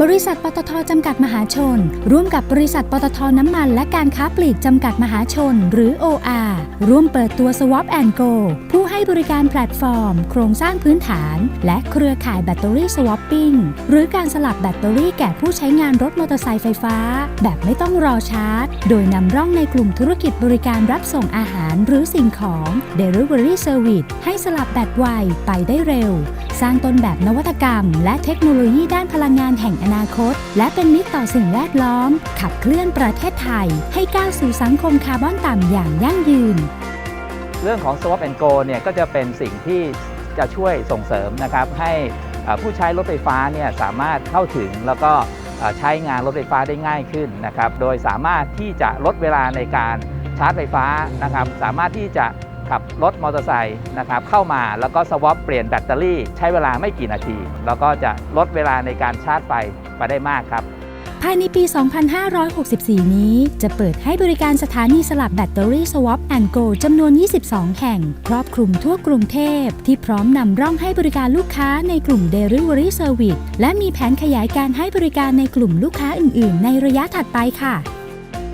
บริษัทปตทจำกัดมหาชน ร่วมกับบริษัทปตทน้ำมัน และการค้าปลีกจำกัดมหาชน หรือ OR ร่วมเปิดตัว Swap Go ผู้ให้บริการแพลตฟอร์ม โครงสร้างพื้นฐาน และเครือข่ายแบตเตอรี่ Swapping หรือการสลับแบตเตอรี่แก่ผู้ใช้งานรถมอเตอร์ไซค์ไฟฟ้า แบบไม่ต้องรอชาร์จ โดยนำร่องในกลุ่มธุรกิจบริการรับส่งอาหารหรือสิ่งของ Delivery Service ให้สลับแบตไวไปได้เร็ว สร้างต้นแบบนวัตกรรม และเทคโนโลยีด้านพลังงานแห่งอนาคต และเป็นมิตรต่อสิ่งแวดล้อม ขับเคลื่อนประเทศไทย ให้ก้าวสู่สังคมคาร์บอนต่ำอย่างยั่งยืน เรื่องของ Swap and Go เนี่ยก็จะเป็นสิ่งที่จะช่วยส่งเสริมนะครับให้ผู้ใช้รถไฟฟ้าเนี่ยสามารถเข้าถึงแล้วก็ใช้งานรถไฟฟ้าได้ง่ายขึ้นนะครับ โดยสามารถที่จะลดเวลาในการชาร์จไฟฟ้านะครับ สามารถที่จะ ขับรถมอเตอร์ไซค์นะครับเข้ามาแล้วก็สวอปเปลี่ยนแบตเตอรี่ใช้เวลาไม่กี่นาที แล้วก็จะลดเวลาในการชาร์จไฟไปได้มากครับ ภายในปี 2564 นี้ จะเปิดให้บริการสถานีสลับแบตเตอรี่ Swap Go จำนวน 22 แห่ง ครอบคลุมทั่วกรุงเทพ ที่พร้อมนำร่องให้บริการลูกค้าในกลุ่ม Delivery Service และมีแผนขยายการให้บริการในกลุ่มลูกค้าอื่น ๆ ในระยะถัดไปค่ะ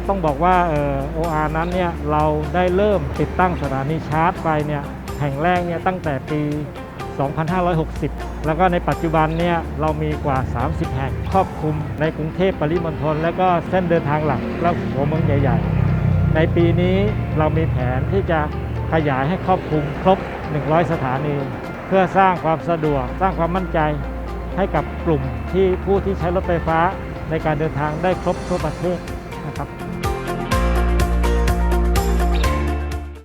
ต้องบอกว่าเอ่อ OR นั้นเนี่ยเราได้เริ่มติดตั้งสถานีชาร์จไฟเนี่ยแห่งแรกเนี่ยตั้งแต่ปี 2560 แล้วก็ในปัจจุบันเนี่ยเรามีกว่า 30 แห่งครอบคลุมในกรุงเทพปริมณฑลและก็เส้นเดินทางหลักและหัวเมืองใหญ่ ๆ ในปีนี้เรามีแผนที่จะขยายให้ครอบคลุมครบ 100 สถานี เพื่อสร้างความสะดวก สร้างความมั่นใจให้กับกลุ่มที่ผู้ที่ใช้รถไฟฟ้าในการเดินทางได้ครบทั่วประเทศนะครับ